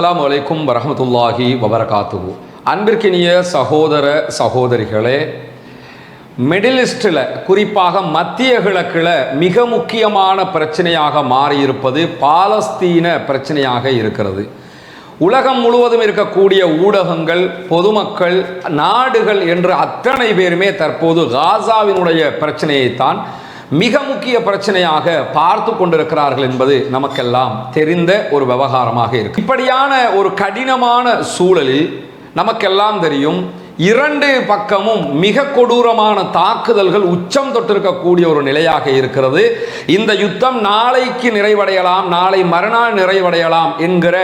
அலாம் வலைக்கும் வரமத்துல்லாஹி வபரகாத்துகு அன்பிற்கினிய சகோதர சகோதரிகளே மிடில் ஈஸ்டில் குறிப்பாக மத்திய கிழக்கில் மிக முக்கியமான பிரச்சனையாக மாறியிருப்பது பாலஸ்தீன பிரச்சனையாக இருக்கிறது. உலகம் முழுவதும் இருக்கக்கூடிய ஊடகங்கள் பொதுமக்கள் நாடுகள் என்று அத்தனை பேருமே தற்போது காசாவினுடைய பிரச்சனையைத்தான் மிக முக்கிய பிரச்சனையாக பார்த்து கொண்டிருக்கிறார்கள் என்பது நமக்கெல்லாம் தெரிந்த ஒரு விவகாரமாக இருக்கு. இப்படியான ஒரு கடினமான சூழலில் நமக்கெல்லாம் தெரியும் இரண்டு பக்கமும் மிக கொடூரமான தாக்குதல்கள் உச்சம் தொட்டிருக்கக்கூடிய ஒரு நிலையாக இருக்கிறது. இந்த யுத்தம் நாளைக்கு நிறைவடையலாம் நாளை மறுநாள் நிறைவடையலாம் என்கிற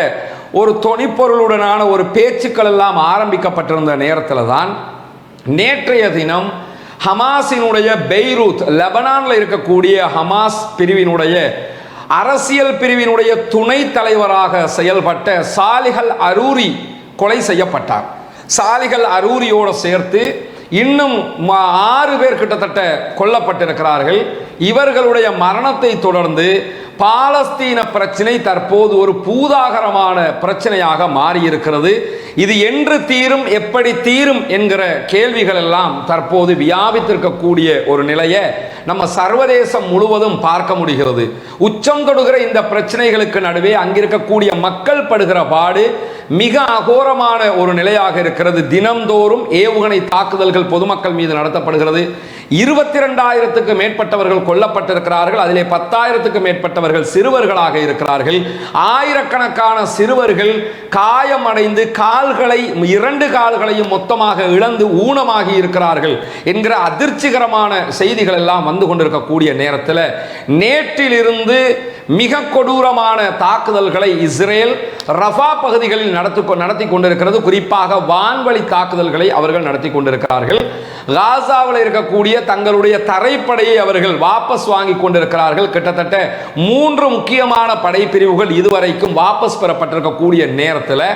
ஒரு தொனிப்பொருளுடனான ஒரு பேச்சுக்கள் எல்லாம் ஆரம்பிக்கப்பட்டிருந்த நேரத்தில் தான் நேற்றைய தினம் ஹமாஸினுடைய பெய்ரூத் லெபனானில் இருக்கக்கூடிய ஹமாஸ் பிரிவினுடைய அரசியல் பிரிவினுடைய துணை தலைவராக செயல்பட்ட சாலிகள் அரூரி கொலை செய்யப்பட்டார். சாலிகள் அரூரியோடு சேர்த்து இன்னும் ஆறு பேர் கிட்டத்தட்ட கொல்லப்பட்டிருக்கிறார்கள். இவர்களுடைய மரணத்தை தொடர்ந்து பாலஸ்தீன பிரச்சனை தற்போது ஒரு பூதாகரமான பிரச்சனையாக மாறியிருக்கிறது. இது என்று தீரும் எப்படி தீரும் என்கிற கேள்விகள் எல்லாம் தற்போது வியாபித்திருக்கக்கூடிய ஒரு நிலையை நம்ம சர்வதேசம் முழுவதும் பார்க்க முடிகிறது. உச்சம் தொடுகிற இந்த பிரச்சனைகளுக்கு நடுவே அங்கிருக்கக்கூடிய மக்கள் படுகிற பாடு மிக அகோரமான ஒரு நிலையாக இருக்கிறது. தினம்தோறும் ஏவுகணை தாக்குதல்கள் பொதுமக்கள் மீது நடத்தப்படுகிறது. இருபத்தி ரெண்டாயிரத்துக்கு மேற்பட்டவர்கள் கொல்லப்பட்டிருக்கிறார்கள். அதிலே பத்தாயிரத்துக்கு மேற்பட்டவர்கள் சிறுவர்களாக இருக்கிறார்கள். ஆயிரக்கணக்கான சிறுவர்கள் காயமடைந்து கால்களை இரண்டு கால்களையும் மொத்தமாக இழந்து ஊனமாகி இருக்கிறார்கள் என்கிற அதிர்ச்சிகரமான செய்திகள் எல்லாம் வந்து கொண்டிருக்கக்கூடிய நேரத்தில் நேற்றிலிருந்து மிக கொடூரமான தாக்குதல்களை இஸ்ரேல் ரஃபா பகுதிகளில் நடத்தி நடத்தி கொண்டிருக்கிறது. குறிப்பாக வான்வழி தாக்குதல்களை அவர்கள் நடத்தி கொண்டிருக்கிறார்கள். காசாவில் இருக்கக்கூடிய தங்களுடைய தரைப்படையை அவர்கள் வாபஸ் வாங்கி கொண்டிருக்கிறார்கள். கிட்டத்தட்ட மூன்று முக்கியமான படைப்பிரிவுகள் இதுவரைக்கும் வாபஸ் பெறப்பட்டிருக்கக்கூடிய நேரத்தில்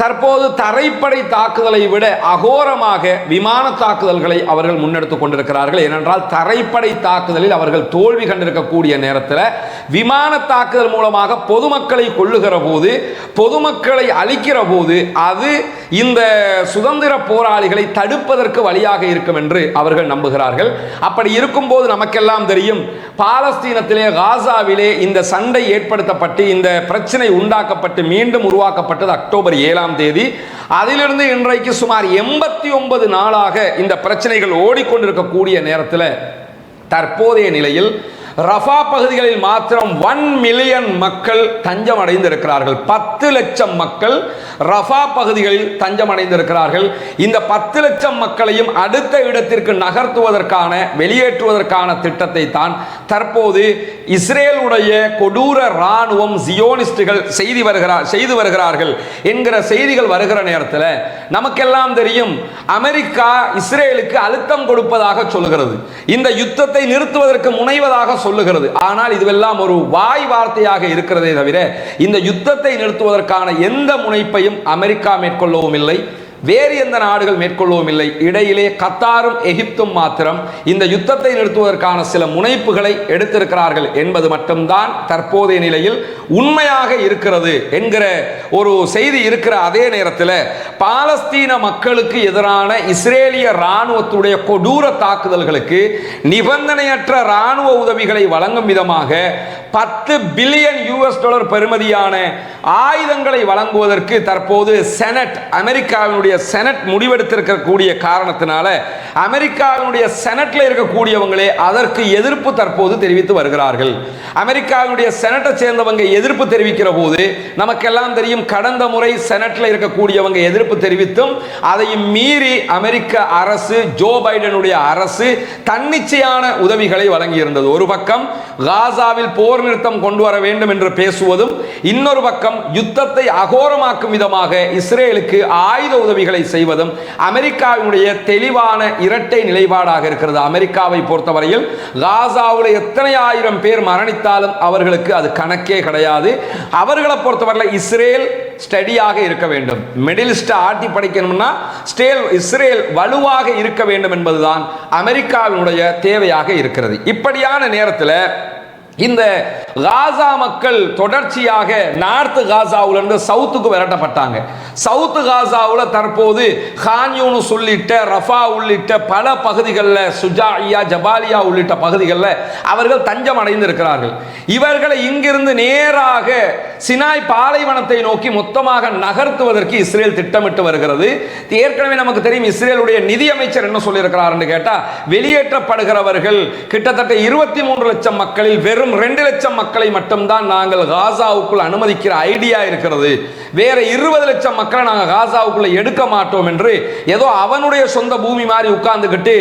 தற்போது தரைப்படை தாக்குதலை விட அகோரமாக விமான தாக்குதல்களை அவர்கள் முன்னெடுத்துக் கொண்டிருக்கிறார்கள். ஏனென்றால் தரைப்படை தாக்குதலில் அவர்கள் தோல்வி கண்டிருக்கக்கூடிய நேரத்தில் விமான தாக்குதல் மூலமாக பொதுமக்களை கொள்ளுகிற போது பொதுமக்களை அழிக்கிற போது அது இந்த சுதந்திர போராளிகளை தடுப்பதற்கு வழியாக இருக்கும் என்று அவர்கள் நம்புகிறார்கள். அப்படி இருக்கும்போது நமக்கெல்லாம் தெரியும் பாலஸ்தீனத்திலே காசாவிலே இந்த சண்டை ஏற்படுத்தப்பட்டு இந்த பிரச்சனை உண்டாக்கப்பட்டு மீண்டும் உருவாக்கப்பட்டது அக்டோபர் ஏழாம் தேதி. அதிலிருந்து இன்றைக்கு சுமார் எண்பத்தி ஒன்பது நாளாக இந்த பிரச்சனைகள் ஓடிக்கொண்டிருக்கக்கூடிய நேரத்தில் தற்போதைய நிலையில் ரஃபா பகுதிகளில் மாத்திரம் ஒன் மில்லியன் மக்கள் தஞ்சம் அடைந்திருக்கிறார்கள் பத்து லட்சம் மக்கள் ரஃபா பகுதிகளில் தஞ்சம் அடைந்திருக்கிறார்கள் இந்த பத்து லட்சம் மக்களையும் அடுத்த இடத்திற்கு நகர்த்துவதற்கான வெளியேற்றுவதற்கான திட்டத்தை தான் தற்போது இஸ்ரேலுடைய கொடூர ராணுவம் ஜியோனிஸ்டுகள் செய்தி வருகிறார் செய்து வருகிறார்கள் என்கிற செய்திகள் வருகிற நேரத்தில் நமக்கெல்லாம் தெரியும் அமெரிக்கா இஸ்ரேலுக்கு அழுத்தம் கொடுப்பதாக சொல்லுகிறது. இந்த யுத்தத்தை நிறுத்துவதற்கு முனைவதாக சொல்லுகிறது. ஆனால் இதுவெல்லாம் ஒரு வாய் வார்த்தையாக இருக்கிறதே தவிர இந்த யுத்தத்தை நிறுத்துவதற்கான எந்த முனைப்பையும் அமெரிக்கா மேற்கொள்ளவும் இல்லை. வேறு எந்த நாடுகள் மேற்கொள்ளவும் இல்லை. இடையிலே கத்தாரும் எகிப்தும் மாத்திரம் இந்த யுத்தத்தை நிறுத்துவதற்கான சில முனைப்புகளை எடுத்திருக்கிறார்கள் என்பது மட்டும்தான் தற்போதைய நிலையில் உண்மையாக இருக்கிறது என்கிற ஒரு செய்தி இருக்கிற அதே நேரத்தில் பாலஸ்தீன மக்களுக்கு எதிரான இஸ்ரேலிய இராணுவத்துடைய கொடூர தாக்குதல்களுக்கு நிபந்தனையற்ற இராணுவ உதவிகளை வழங்கும் விதமாக பத்து பில்லியன் யூஎஸ் டாலர் பெறுமதியான ஆயுதங்களை வழங்குவதற்கு தற்போது செனட் அமெரிக்காவினுடைய செனட் முடிவெடுத்திருக்கக்கூடிய காரணத்தினால அமெரிக்காவினுடைய செனட்டில் இருக்கக்கூடியவங்களே அதற்கு எதிர்ப்பு தற்போது தெரிவித்து வருகிறார்கள். அமெரிக்காவினுடைய செனட்டை சேர்ந்தவங்க எதிர்ப்பு தெரிவிக்கிற போது நமக்கெல்லாம் தெரியும் கடந்த முறை செனட்டில் இருக்கக்கூடியவங்க எதிர்ப்பு தெரிவித்தும் அதையும் மீறி அமெரிக்க அரசு ஜோ பைடனுடைய அரசு தன்னிச்சையான உதவிகளை வழங்கியிருந்தது. ஒரு பக்கம் காசாவில் போர் நிறுத்தம் கொண்டு வர வேண்டும் என்று பேசுவதும் இன்னொரு பக்கம் யுத்தத்தை அகோரமாக்கும் விதமாக இஸ்ரேலுக்கு ஆயுத உதவிகளை செய்வதும் அமெரிக்காவினுடைய தெளிவான இரட்டை நிலைப்பாடாக இருக்கிறது. அமெரிக்காவை பொறுத்தவரையில் காசாவில் எத்தனை ஆயிரம் பேர் மரணித்தாலும் அவர்களுக்கு அது கணக்கே கிடையாது. அவர்களை பொறுத்தவரையில் இஸ்ரேல் ஸ்டடியாக இருக்க வேண்டும். மிடிலிஸ்ட் ஆட்டி படிக்கணும்னா ஸ்டேல் இஸ்ரேல் வலுவாக இருக்க வேண்டும் என்பதுதான் அமெரிக்காவினுடைய தேவையாக இருக்கிறது. இப்படியான நேரத்தில் இந்த காசா மக்கள் தொடர்ச்சியாக நார்த் காசாவுல இருந்து சவுத்துக்கு விரட்டப்பட்டாங்க. சவுத் காசாவுல தற்போது ஹான்யூனு உள்ளிட்ட ரஃபா உள்ளிட்ட பல பகுதிகளில் சுஜாயா ஜபாலியா உள்ளிட்ட பகுதிகளில் அவர்கள் தஞ்சம் அடைந்திருக்கிறார்கள். இவர்களை இங்கிருந்து நேராக சினாய் பாலைவனத்தை நோக்கி மொத்தமாக நகர்த்துவதற்கு இஸ்ரேல் திட்டமிட்டு வருகிறது. ஏற்கனவே நமக்கு தெரியும் இஸ்ரேலுடைய நிதியமைச்சர் என்ன சொல்லியிருக்கிறார் என்று கேட்டா வெளியேற்றப்படுகிறவர்கள் கிட்டத்தட்ட இருபத்தி மூன்று லட்சம் மக்களில் வெறும் ரெண்டு லட்சம் மக்களை மட்டும்தான் நாங்கள் காசாவுக்குள் அனுமதிக்கிற ஐடியா இருக்கிறது. வேற இருபது லட்சம் மக்களை நாங்கள் காசாவுக்குள்ள எடுக்க மாட்டோம் என்று ஏதோ அவனுடைய சொந்த பூமி மாதிரி உட்கார்ந்துக்கிட்டு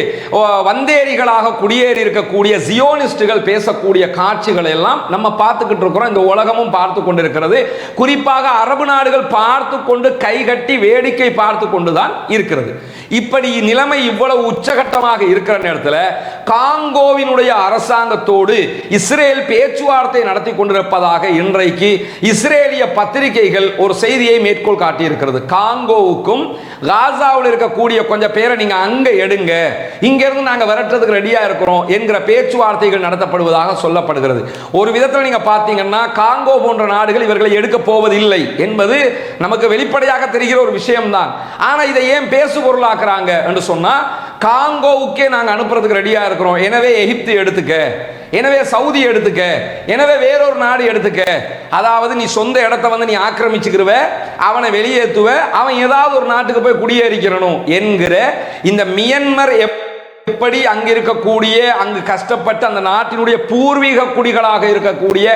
வந்தேரிகளாக குடியேறி இருக்கக்கூடிய ஜியோனிஸ்டுகள் பேசக்கூடிய காட்சிகளை எல்லாம் நம்ம பார்த்துக்கிட்டு இருக்கிறோம். இந்த உலகமும் பார்த்து கொண்டிருக்கிறது. குறிப்பாக அரபு நாடுகள் பார்த்து கொண்டு கைகட்டி வேடிக்கை பார்த்து கொண்டுதான் இருக்கிறது. இப்படி நிலைமை இவ்வளவு உச்சகட்டமாக இருக்கிற நேரத்தில் காங்கோவினுடைய அரசாங்கத்தோடு இஸ்ரேல் பேச்சுவார்த்தை நடத்தி கொண்டிருப்பதாக இன்றைக்கு இஸ்ரேலிய பத்திரிகைகள் ஒரு செய்தியை மேற்கோள் காட்டியிருக்கிறது. காங்கோவுக்கும் காசாவில் இருக்கக்கூடிய கொஞ்சம் பேரை நீங்க அங்க எடுங்க. இங்கிருந்து நாங்கள் நாங்க விரட்டுறதுக்கு ரெடியா இருக்கிறோம் என்கிற பேச்சுவார்த்தைகள் நடத்தப்படுவதாக சொல்லப்படுகிறது. ஒரு விதத்தில் நீங்க பார்த்தீங்கன்னா காங்கோ போன்ற நாடுகள் இவர்களை எடுக்க போவதில்லை என்பது நமக்கு வெளிப்படையாக தெரிகிற ஒரு விஷயம்தான். ஆனா இதை ஏன் பேசு பொருளாக்குறாங்க என்று சொன்னா காங்கோவுக்கே நாங்கள் அனுப்புறதுக்கு ரெடியா இருக்கிறோம். எனவே எகிப்து எடுத்துக்க. எனவே சவுதி எடுத்துக்க. எனவே வேறொரு நாடு எடுத்துக்க. அதாவது நீ சொந்த இடத்த வந்து நீ ஆக்கிரமிச்சுக்கிறவ அவனை வெளியேற்றுவ அவன் ஏதாவது ஒரு நாட்டுக்கு போய் குடியேறிக்கிறணும் என்கிற இந்த மியன்மர் எப் எப்படி அங்க இருக்கக்கூடிய அங்கு கஷ்டப்பட்டு அந்த நாட்டினுடைய பூர்வீக குடிகளாக இருக்கக்கூடிய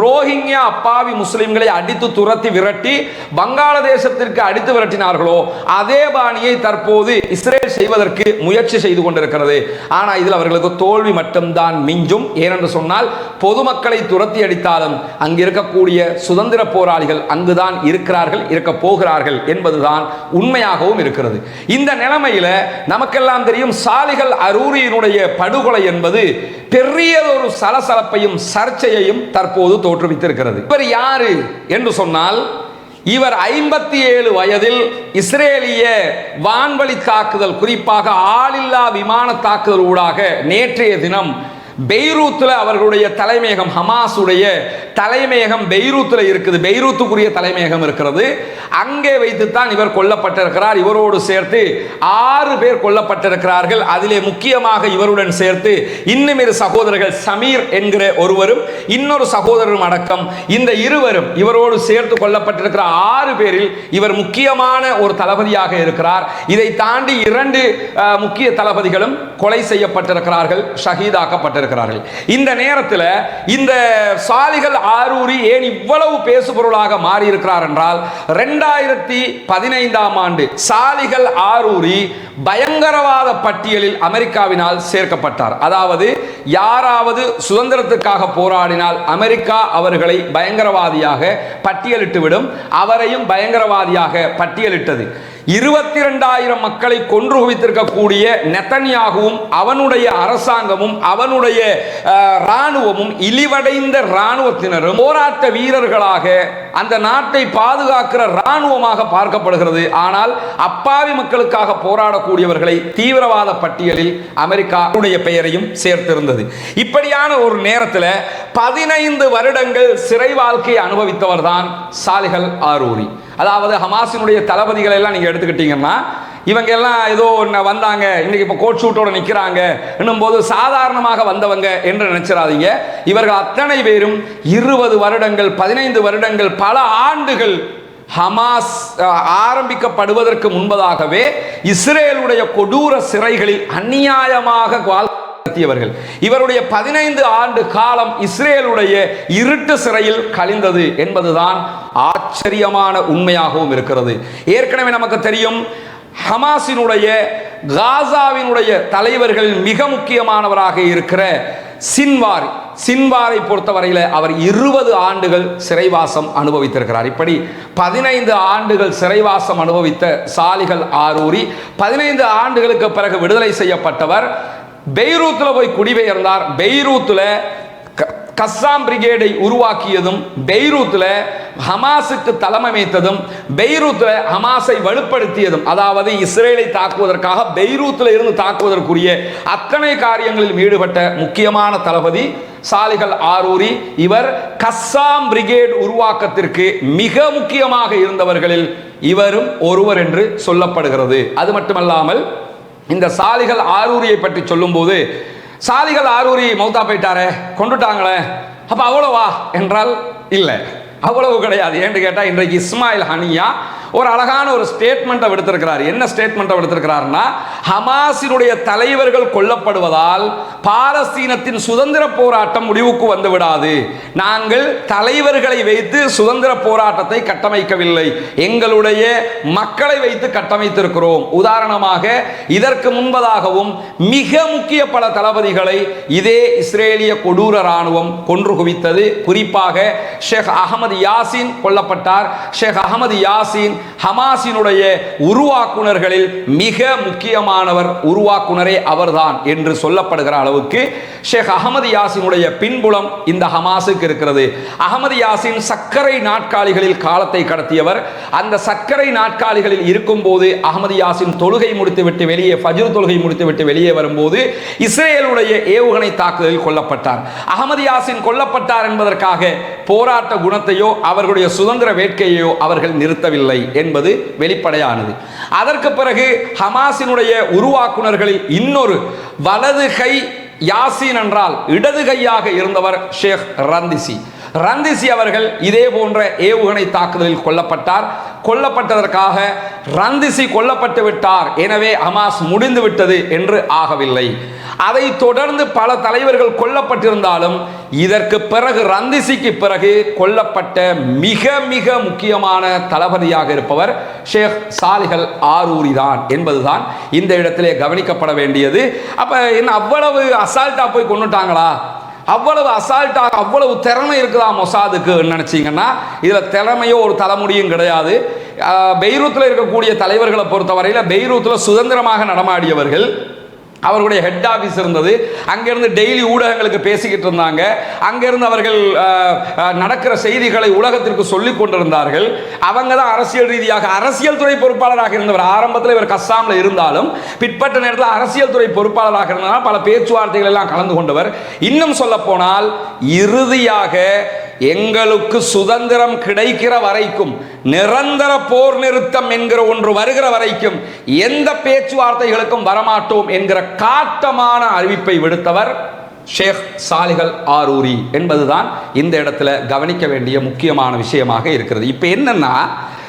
ரோஹிங்யா அப்பாவி முஸ்லிம்களை அடித்து துரத்தி விரட்டி வங்காளதேசத்திற்கு அடித்து விரட்டினார்களோ அதே பாணியை தற்போது இஸ்ரேல் செய்வதற்கு முயற்சி செய்து கொண்டிருக்கிறது. ஆனா இதில் அவர்களுக்கு தோல்வி மட்டும்தான் மிஞ்சும். ஏனென்று சொன்னால் பொதுமக்களை துரத்தி அடித்தாலும் அங்கு இருக்கக்கூடிய சுதந்திர போராளிகள் அங்குதான் இருக்கிறார்கள் இருக்க போகிறார்கள் என்பதுதான் உண்மையாகவும் இருக்கிறது. இந்த நிலைமையில நமக்கெல்லாம் தெரியும் சாலிகள் அரூரியினுடைய படுகொலை என்பது பெரியதொரு சலசலப்பையும் சர்ச்சையையும் தற்போது தோற்றுவித்திருக்கிறது. இவர் யாரு என்று சொன்னால் இவர் ஐம்பத்தி ஏழு வயதில் இஸ்ரேலிய வான்வழி தாக்குதல் குறிப்பாக ஆளில்லா விமான தாக்குதல் ஊடாக நேற்றைய தினம் பெய்ரூத்தில் அவர்களுடைய தலைமையகம் ஹமாஸுடைய தலைமையகம் பெய்ரூத்தில் இருக்குது. பெய்ரூத்துக்குரிய தலைமையகம் இருக்கிறது. அங்கே வைத்துத்தான் இவர் கொல்லப்பட்டிருக்கிறார். இவரோடு சேர்த்து ஆறு பேர் கொல்லப்பட்டிருக்கிறார்கள். அதிலே முக்கியமாக இவருடன் சேர்த்து இன்னும் இரு சகோதரர்கள் சமீர் என்கிற ஒருவரும் இன்னொரு சகோதரரும் அடக்கம். இந்த இருவரும் இவரோடு சேர்த்து கொல்லப்பட்டிருக்கிற ஆறு பேரில் இவர் முக்கியமான ஒரு தளபதியாக இருக்கிறார். இதை தாண்டி இரண்டு முக்கிய தளபதிகளும் கொலை செய்யப்பட்டிருக்கிறார்கள். இருக்கிறார்கள் இந்த நேரத்தில் இந்த சாலிகள் ஆரூரி ஏன் இவ்வளவு பேசுபொருளாக மாறி இருக்கிறார் என்றால் ரெண்டாயிரத்தி பதினைந்தாம் ஆண்டு சாலிகள் ஆரூரி பயங்கரவாத பட்டியலில் அமெரிக்காவினால் சேர்க்கப்பட்டார். அதாவது யாராவது சுதந்திரத்துக்காக போராடினால் அமெரிக்கா அவர்களை பயங்கரவாதியாக பட்டியலிட்டுவிடும் அவரையும் பயங்கரவாதியாக பட்டியலிட்டது. இருபத்தி ரெண்டாயிரம் மக்களை கொன்று குவித்திருக்கக்கூடிய நெத்தன்யாகவும் அவனுடைய அரசாங்கமும் அவனுடைய இராணுவமும் ராணுவமும் இழிவடைந்த இராணுவத்தினரும் போராட்ட வீரர்களாக அந்த நாட்டை பாதுகாக்கிற ராணுவமாக பார்க்கப்படுகிறது. ஆனால் அப்பாவி மக்களுக்காக போராடக்கூடியவர்களை தீவிரவாத பட்டியலில் அமெரிக்காவுடைய பெயரையும் சேர்த்திருந்தது. இப்படியான ஒரு நேரத்தில் பதினைந்து வருடங்கள் சிறை வாழ்க்கையை அனுபவித்தவர் தான் சாலிகள் ஆரூரி. அதாவது ஹமாஸினுடைய தளபதிகளை எல்லாம் நீங்க எடுத்துக்கிட்டீங்கன்னா இவங்க எல்லாம் ஏதோ ஒன்று வந்தாங்க இன்னைக்கு இப்போ கோட் ஷூட்டோட நிற்கிறாங்க என்னும்போது சாதாரணமாக வந்தவங்க என்று நினைச்சிடாதீங்க இவர்கள் அத்தனை பேரும் இருபது வருடங்கள் பதினைந்து வருடங்கள் பல ஆண்டுகள் ஹமாஸ் ஆரம்பிக்கப்படுவதற்கு முன்பதாகவே இஸ்ரேலுடைய கொடூர சிறைகளில் அநியாயமாக வாழ் நடத்தியவர்கள். இவருடைய பதினைந்து ஆண்டு காலம் இஸ்ரேலுடைய இருட்டு சிறையில் கழிந்தது என்பதுதான் ஆச்சரியமான உண்மையாகவும் இருக்கிறது. ஏற்கனவே நமக்கு தெரியும் ஹமாஸினுடைய காசாவினுடைய தலைவர்களில் மிக முக்கியமானவராக இருக்கிற சின்வார். சின்வாரை பொறுத்தவரையில் அவர் இருபது ஆண்டுகள் சிறைவாசம் அனுபவித்திருக்கிறார். இப்படி பதினைந்து ஆண்டுகள் சிறைவாசம் அனுபவித்த சாலிகள் ஆரூரி பதினைந்து ஆண்டுகளுக்கு பிறகு விடுதலை செய்யப்பட்டவர் பெய்ரூத்தில் போய் குடிபெயர்ந்தார். பெய்ரூத்தில் க- கஸ்ஸாம் பிரிகேடை உருவாக்கியதும் பெய்ரூத்தில் ஹமாஸுக்கு தலைமைத்ததும் பெய்ரூத்தில் ஹமாஸை வலுப்படுத்தியதும் அதாவது இஸ்ரேலை தாக்குவதற்காக பெய்ரூத்தில் இருந்து தாக்குவதற்குரிய அத்தனை காரியங்களில் ஈடுபட்ட முக்கியமான தளபதி சாலிகள் ஆரூரி இவர் கஸ்ஸாம் பிரிகேட் உருவாக்கத்திற்கு மிக முக்கியமாக இருந்தவர்களில் இவரும் ஒருவர் என்று சொல்லப்படுகிறது. அது மட்டுமல்லாமல் இந்த சாலிகள் ஆரூரியை பற்றி சொல்லும்போது சாலிகள் ஆரூரி மௌத்தா போயிட்டாரே கொண்டுட்டாங்களே அப்போ அவ்வளோவா? என்றால் இல்லை அவ்வளவு கிடையாது. ஏன்னு கேட்டால் இன்றைக்கு இஸ்மாயில் ஹனியா ஒரு அழகான ஒரு ஸ்டேட்மெண்ட்டை விடுத்திருக்கிறார். என்ன ஸ்டேட்மெண்ட்டை விடுத்திருக்கிறார்னா ஹமாஸினுடைய தலைவர்கள் கொல்லப்படுவதால் பாலஸ்தீனத்தின் சுதந்திர போராட்டம் முடிவுக்கு வந்து விடாது. நாங்கள் தலைவர்களை வைத்து சுதந்திர போராட்டத்தை கட்டமைக்கவில்லை. எங்களுடைய மக்களை வைத்து கட்டமைத்திருக்கிறோம். உதாரணமாக இதற்கு முன்பதாகவும் மிக முக்கிய பல தளபதிகளை இதே இஸ்ரேலிய கொடூர ராணுவம் கொன்று குவித்தது. குறிப்பாக ஷேக் அகமது யாசின் கொல்லப்பட்டார். ஷேக் அகமது யாசின் ஹமாஸினுடைய உருவாக்குனர்களில் மிக முக்கியமானவர் உருவாக்குனரே அவர்தான் என்று சொல்லப்படுகிற அளவுக்கு ஷேக் அகமது யாசினுடைய பின்புலம் இந்த ஹமாஸுக்கு இருக்கிறது. அகமது யாசின் சர்க்கரை நாட்காலிகளில் காலத்தை கடத்தியவர். அந்த சர்க்கரை நாட்காலிகளில் இருக்கும்போது அகமது யாசின் தொழுகை முடித்துவிட்டு வெளியே ஃபஜ்ர் தொழுகை முடித்துவிட்டு வெளியே வரும்போது இஸ்ரேலுடைய ஏவுகணை தாக்குதலில் கொல்லப்பட்டார். அகமது யாசின் கொல்லப்பட்டார் என்பதற்காக போராட்ட குணத்தையோ அவர்களுடைய சுதந்திர வேட்கையோ அவர்கள் நிறுத்தவில்லை. என்பது வெளிப்படையானது. அதற்கு பிறகு ஹமாஸினுடைய உருவாக்குனர்களில் இன்னொரு வலது கை யாசின் என்றால் இடது கையாக இருந்தவர் ஷேக் ரந்திசி. ரந்திசி அவர்கள் இதே போன்ற ஏவுகணை தாக்குதலில் கொல்லப்பட்டார். கொல்லப்பட்டதற்காக ரந்திசி கொல்லப்பட்டு விட்டார். எனவே ஹமாஸ் முடிந்து விட்டது என்று ஆகவில்லை. அதை தொடர்ந்து பல தலைவர்கள் கொல்லப்பட்டிருந்தாலும் இதற்கு பிறகு ரந்திசிக்கு பிறகு கொல்லப்பட்ட மிக மிக முக்கியமான தளபதியாக இருப்பவர் ஷேக் சாலிகள் ஆரூரி தான் என்பதுதான் இந்த இடத்திலே கவனிக்கப்பட வேண்டியது. அப்ப என்ன அவ்வளவு அசால்ட்டா போய் கொண்டுட்டாங்களா அவ்வளவு அசால்ட்டாக அவ்வளவு திறமை இருக்குதா மொசாதுக்கு நினச்சிங்கன்னா இதில் திறமையோ ஒரு தலைமுடியும் கிடையாது. பெய்ரூத்தில் இருக்கக்கூடிய தலைவர்களை பொறுத்தவரையில் பெய்ரூத்தில் சுதந்திரமாக நடமாடியவர்கள் அவர்களுடைய ஹெட் ஆஃபீஸ் இருந்தது. அங்கிருந்து டெய்லி ஊடகங்களுக்கு பேசிக்கிட்டு இருந்தாங்க. அங்கிருந்து அவர்கள் நடக்கிற செய்திகளை உலகத்திற்கு சொல்லிக் கொண்டிருந்தார்கள். அவங்க தான் அரசியல் ரீதியாக அரசியல் துறை பொறுப்பாளராக இருந்தவர். ஆரம்பத்தில் இவர் கஸ்ஸாமில் இருந்தாலும் பிற்பட்ட நேரத்தில் அரசியல் துறை பொறுப்பாளராக இருந்ததால் பல பேச்சுவார்த்தைகள் எல்லாம் கலந்து கொண்டவர். இன்னும் சொல்ல போனால் இறுதியாக எங்களுக்கு சுதந்திரம் கிடைக்கிற வரைக்கும் நிரந்தர போர் நிறுத்தம் என்கிற ஒன்று வருகிற வரைக்கும் எந்த பேச்சுவார்த்தைகளுக்கும் வரமாட்டோம் என்கிற காட்டமான அறிவிப்பை விடுத்தவர் ஷேக் சாலிகள் ஆரூரி என்பதுதான் இந்த இடத்துல கவனிக்க வேண்டிய முக்கியமான விஷயமாக இருக்கிறது. இப்போ என்னன்னா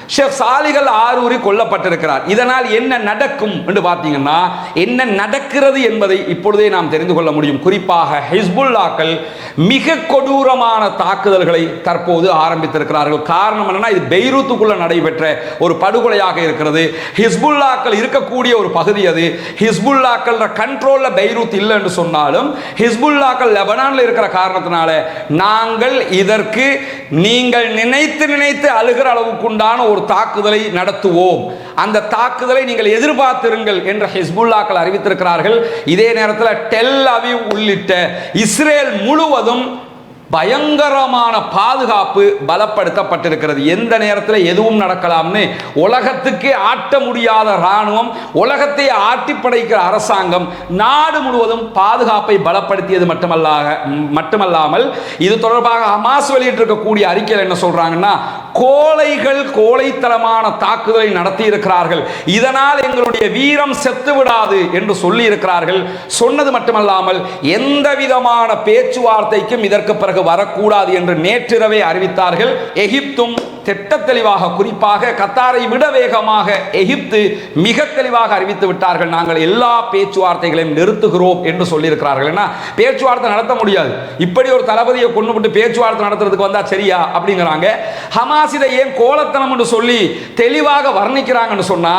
ஷேக் சாலிகள் ஆரூரி கொல்லப்பட்டிருக்கிறார். இதனால் என்ன நடக்கும் என்று பார்த்தீங்கன்னா என்ன நடக்கிறது என்பதை இப்பொழுதே நாம் தெரிந்து கொள்ள முடியும். குறிப்பாக ஹிஸ்புல்லாக்கள் மிக கொடூரமான தாக்குதல்களை தற்போது ஆரம்பித்திருக்கிறார்கள். காரணம் என்னன்னா இது பெய்ரூத்துக்குள்ள நடைபெற்ற ஒரு படுகொலையாக இருக்கிறது. ஹிஸ்புல்லாக்கள் இருக்கக்கூடிய ஒரு பகுதி அது. ஹிஸ்புல்லாக்கள் கண்ட்ரோல்ல பெய்ரூத் இல்லை என்று சொன்னாலும் ஹிஸ்புல்லாக்கள் லெபனான்ல இருக்கிற காரணத்தினால நாங்கள் இதற்கு நீங்கள் நினைத்து நினைத்து அழுகிற அளவுக்குண்டான ஒரு தாக்குதலை நடத்துவோம். அந்த தாக்குதலை நீங்கள் எதிர்பார்த்திருங்கள் என்று ஹிஸ்புல்லாக்கள் அறிவித்திருக்கிறார்கள். இதே நேரத்தில் டெல் அவி உள்ளிட்ட இஸ்ரேல் முழுவதும் பயங்கரமான பாதுகாப்பு பலப்படுத்தப்பட்டிருக்கிறது. எந்த நேரத்தில் எதுவும் நடக்கலாம்னு உலகத்துக்கே ஆட்ட முடியாத ராணுவம் உலகத்தை ஆட்டி படைக்கிற அரசாங்கம் நாடு முழுவதும் பாதுகாப்பை பலப்படுத்தியது மட்டுமல்லாக மட்டுமல்லாமல் இது தொடர்பாக ஹமாஸ் வெளியிட்டிருக்கக்கூடிய அறிக்கையில் என்ன சொல்றாங்கன்னா கோழைகள் கோழைத்தனமான தாக்குதலை நடத்தி இருக்கிறார்கள் இதனால் எங்களுடைய வீரம் செத்து விடாது என்று சொல்லி இருக்கிறார்கள் சொன்னது மட்டுமல்லாமல் எந்த விதமான பேச்சுவார்த்தைக்கும் இதற்கு பிறகு வரக்கூடாது என்று நேற்றிரவே அறிவித்தார்கள். எகிப்தும் திட்ட தெளிவாக குறிப்பாக கத்தாரை விட வேகமாக எகிப்து மிக தெளிவாக அறிவித்து விட்டார்கள். நாங்கள் எல்லா பேச்சுவார்த்தைகளையும் நிறுத்துகிறோம் என்று சொல்லியிருக்கிறார்கள். ஏன்னா பேச்சுவார்த்தை நடத்த முடியாது. இப்படி ஒரு தளபதியை கொண்டு விட்டு பேச்சுவார்த்தை நடத்துறதுக்கு வந்தா சரியா? அப்படிங்கிறாங்க. ஹமாஸ் இதை ஏன் கோலத்தனம் என்று சொல்லி தெளிவாக வர்ணிக்கிறாங்கன்னு சொன்னா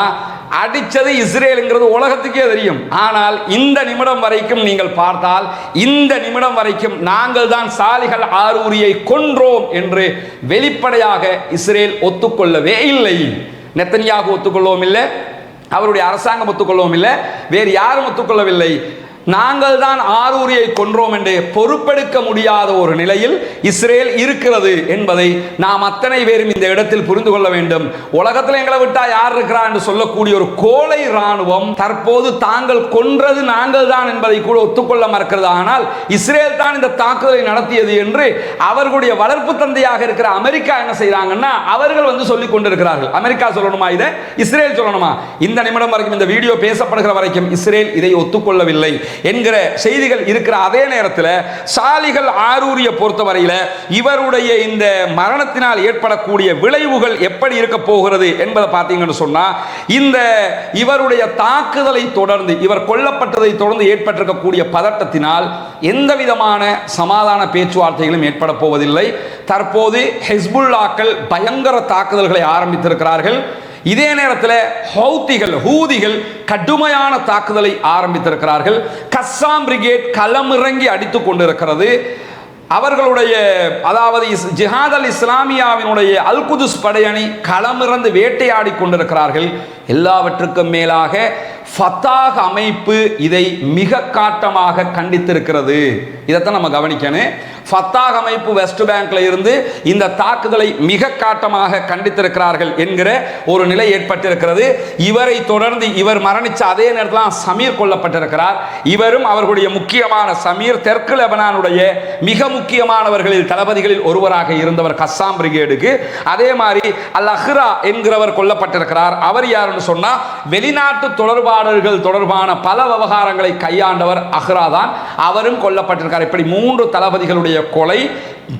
அடித்தது இஸ்ரேலுங்கிறது உலகத்துக்கே தெரியும். ஆனால் இந்த நிமிடம் வரைக்கும் நீங்கள் பார்த்தால் இந்த நிமிடம் வரைக்கும் நாங்கள் தான் சாலிகள் ஆரூரியை கொன்றோம் என்று வெளிப்படையாக இஸ்ரேல் ஒத்துக்கொள்ளவே இல்லை. நெத்தனியாக ஒத்துக்கொள்ளவும் இல்லை அவருடைய அரசாங்கம் ஒத்துக்கொள்ளவும் இல்லை வேறு யாரும் ஒத்துக்கொள்ளவில்லை. நாங்கள் தான் ஆரூரியை கொன்றோம் என்று பொறுப்பெடுக்க முடியாத ஒரு நிலையில் இஸ்ரேல் இருக்கிறது என்பதை நாம் அத்தனை பேரும் இந்த இடத்தில் புரிந்து கொள்ள வேண்டும். உலகத்தில் எங்களை விட்டா யார் இருக்கிறா என்று சொல்லக்கூடிய ஒரு கோலை ராணுவம் தற்போது தாங்கள் கொன்றது நாங்கள் தான் என்பதை கூட ஒத்துக்கொள்ள மறக்கிறது. ஆனால் இஸ்ரேல் தான் இந்த தாக்குதலை நடத்தியது என்று அவர்களுடைய வளர்ப்பு தந்தையாக இருக்கிற அமெரிக்கா என்ன செய்கிறாங்கன்னா அவர்கள் வந்து சொல்லிக் கொண்டிருக்கிறார்கள். அமெரிக்கா சொல்லணுமா இதை? இஸ்ரேல் சொல்லணுமா? இந்த நிமிடம் வரைக்கும் இந்த வீடியோ பேசப்படுகிற வரைக்கும் இஸ்ரேல் இதை ஒத்துக்கொள்ளவில்லை. என்கிற செய்திகள் இருக்கிற அதே நேரத்தில் சாலிகள் ஆரூரிய பொறுத்தவரையில் இவருடைய இந்த மரணத்தினால் ஏற்படக்கூடிய விளைவுகள் எப்படி இருக்க போகிறது என்பதை பார்த்தீங்கன்னு சொன்னால் இந்த இவருடைய தாக்குதலை தொடர்ந்து இவர் கொல்லப்பட்டதை தொடர்ந்து ஏற்பட்டிருக்கக்கூடிய பதட்டத்தினால் எந்த விதமான சமாதான பேச்சுவார்த்தைகளும் ஏற்பட போவதில்லை. தற்போது ஹெஸ்புல்லாக்கள் பயங்கர தாக்குதல்களை ஆரம்பித்திருக்கிறார்கள். இதே நேரத்தில் ஹவுத்திகள் ஹூதிகள் கடுமையான தாக்குதலை ஆரம்பித்திருக்கிறார்கள். கஸ்ஸாம் பிரிகேட் களமிறங்கி அடித்துக் கொண்டிருக்கிறது. அவர்களுடைய அதாவது ஜிஹாத் அல் இஸ்லாமியாவினுடைய அல் குதுஸ் படையணி களமிறந்து வேட்டையாடி கொண்டிருக்கிறார்கள். எல்லாவற்றுக்கும் மேலாக ஃபத்தாக் அமைப்பு இதை மிக காட்டமாக கண்டித்திருக்கிறது. இதைத்தான் நம்ம கவனிக்கணும். ஃபத்தாக் அமைப்பு வெஸ்ட் பேங்க்ல இருந்து இந்த தாக்குதலை மிக காட்டமாக கண்டித்திருக்கிறார்கள் என்கிற ஒரு நிலை ஏற்பட்டிருக்கிறது. இவரை தொடர்ந்து இவர் மரணிச்ச அதே நேரத்தில் சமீர் கொல்லப்பட்டிருக்கிறார். இவரும் அவர்களுடைய முக்கியமான சமீர் தெற்கு லெபனானுடைய மிக முக்கியமானவர்களில் தளபதிகளில் ஒருவராக இருந்தவர் கஸ்ஸாம் பிரிகேடுக்கு. அதே மாதிரி அல் அஹ்ரா என்கிறவர் கொல்லப்பட்டிருக்கிறார். அவர் யாருன்னு சொன்னால் வெளிநாட்டு தொடர்பாளர்கள் தொடர்பான பல விவகாரங்களை கையாண்டவர் அஹ்ரா தான் அவரும் கொல்லப்பட்டிருக்கார். இப்படி மூன்று தளபதிகளுடைய கொலை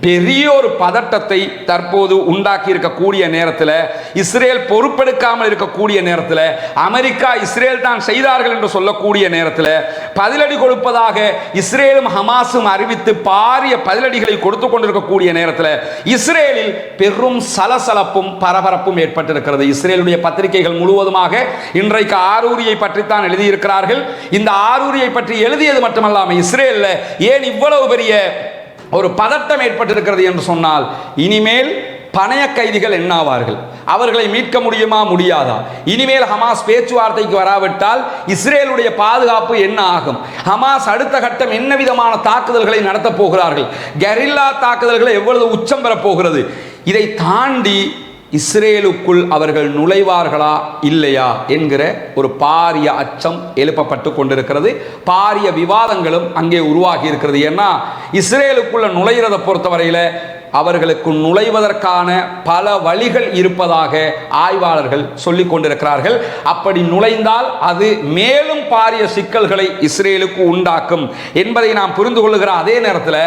பெரிய ஒரு பதட்டத்தை தற்போது உண்டாக்கி இருக்கக்கூடிய நேரத்தில் இஸ்ரேல் பொறுப்பெடுக்காமல் இருக்கக்கூடிய நேரத்தில் அமெரிக்கா இஸ்ரேல் தான் செய்தார்கள் என்று சொல்லக்கூடிய நேரத்தில் பதிலடி கொடுப்பதாக இஸ்ரேலும் ஹமாஸும் அறிவித்து பாரிய பதிலடிகளை கொடுத்து கொண்டிருக்கக்கூடிய நேரத்தில் இஸ்ரேலில் பெரும் சலசலப்பும் பரபரப்பும் ஏற்பட்டிருக்கிறது. இஸ்ரேலுடைய பத்திரிகைகள் முழுவதுமாக இன்றைக்கு ஆரூரியை பற்றித்தான் எழுதியிருக்கிறார்கள். இந்த ஆரூரியை பற்றி எழுதியது மட்டுமல்லாமல் இஸ்ரேலில் ஏன் இவ்வளவு பெரிய ஒரு பதட்டம் ஏற்பட்டிருக்கிறது என்று சொன்னால் இனிமேல் பணைய கைதிகள் என்னாவார்கள் அவர்களை மீட்க முடியுமா முடியாதா? இனிமேல் ஹமாஸ் பேச்சுவார்த்தைக்கு வராவிட்டால் இஸ்ரேலுடைய பாதுகாப்பு என்ன ஆகும்? ஹமாஸ் அடுத்த கட்டம் என்ன விதமான தாக்குதல்களை நடத்தப் போகிறார்கள்? கெரில்லா தாக்குதல்களை எவ்வளவு உச்சம் பெறப் போகிறது? இதை தாண்டி இஸ்ரேலுக்குள் அவர்கள் நுழைவார்களா இல்லையா என்கிற ஒரு பாரிய அச்சம் எழுப்பப்பட்டு கொண்டிருக்கிறது. பாரிய விவாதங்களும் அங்கே உருவாகி இருக்கிறது. ஏன்னா இஸ்ரேலுக்குள்ள நுழைகிறத பொறுத்தவரையில் அவர்களுக்கு நுழைவதற்கான பல வழிகள் இருப்பதாக ஆய்வாளர்கள் சொல்லிக் கொண்டிருக்கிறார்கள். அப்படி நுழைந்தால் அது மேலும் பாரிய சிக்கல்களை இஸ்ரேலுக்கு உண்டாக்கும் என்பதை நாம் புரிந்து கொள்ளுகிற அதே நேரத்தில்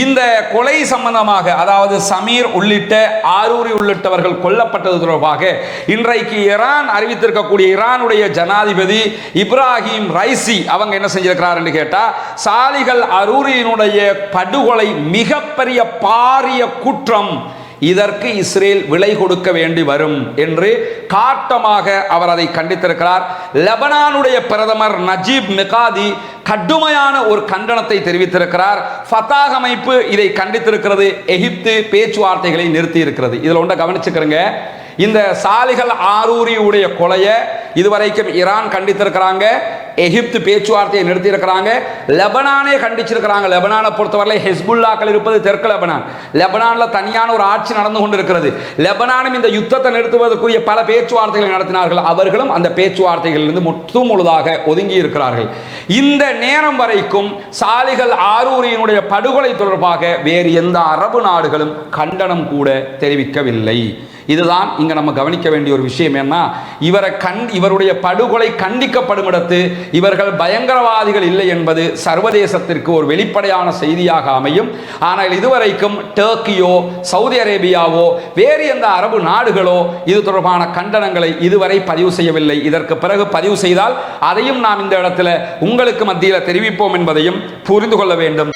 இந்த கொலை சம்பந்தமாக அதாவது சமீர் உள்ளிட்ட ஆரூரி உள்ளிட்டவர்கள் கொல்லப்பட்டது தொடர்பாக இன்றைக்கு ஈரான் அறிவித்திருக்கக்கூடிய ஈரானுடைய ஜனாதிபதி இப்ராஹிம் ரைசி அவங்க என்ன செஞ்சிருக்கிறார் என்று கேட்டால் சாலிகள் அரூரியினுடைய படுகொலை மிகப்பெரிய பாரிய குற்றம் இதற்கு இஸ்ரேல் விலை கொடுக்க வேண்டி வரும் என்று காட்டமாக அவர் அதை கண்டித்திருக்கிறார். லெபனானுடைய பிரதமர் நஜீப் மிகாதி கடுமையான ஒரு கண்டனத்தை தெரிவித்திருக்கிறார். ஃபத்தாக் அமைப்பு இதை கண்டித்திருக்கிறது. எகிப்து பேச்சுவார்த்தைகளை நிறுத்தி இருக்கிறது இதில் ஒன்றை கவனிச்சுக்கிறேங்க. இந்த சாலிகள் ஆரூரியுடைய கொலையை இதுவரைக்கும் ஈரான் கண்டித்திருக்கிறாங்க. எகிப்து பேச்சுவார்த்தையை நிறுத்தியிருக்கிறாங்க. லெபனானே கண்டிச்சிருக்கிறாங்க. லெபனானை பொறுத்தவரை ஹெஸ்புல்லாக்கள் இருப்பது தெற்கு லெபனான். லெபனானில் தனியான ஒரு ஆட்சி நடந்து கொண்டிருக்கிறது. லெபனானும் இந்த யுத்தத்தை நிறுத்துவதற்குரிய பல பேச்சுவார்த்தைகளை நடத்தினார்கள். அவர்களும் அந்த பேச்சுவார்த்தைகளிலிருந்து முற்று முழுதாக ஒதுங்கி இருக்கிறார்கள் இந்த நேரம் வரைக்கும் சாலிகள் ஆரூரியினுடைய படுகொலை தொடர்பாக வேறு எந்த அரபு நாடுகளும் கண்டனம் கூட தெரிவிக்கவில்லை. இதுதான் இங்க நம்ம கவனிக்க வேண்டிய ஒரு விஷயம். என்ன இவரை கண் இவருடைய படுகொலை கண்டிக்கப்படும் இடத்து இவர்கள் பயங்கரவாதிகள் இல்லை என்பது சர்வதேசத்திற்கு ஒரு வெளிப்படையான செய்தியாக அமையும். ஆனால் இதுவரைக்கும் டர்க்கியோ சவுதி அரேபியாவோ வேறு எந்த அரபு நாடுகளோ இது தொடர்பான கண்டனங்களை இதுவரை பதிவு செய்யவில்லை. இதற்கு பிறகு பதிவு செய்தால் அதையும் நாம் இந்த இடத்துல உங்களுக்கு மத்தியில் தெரிவிப்போம் என்பதையும் புரிந்து கொள்ள வேண்டும்.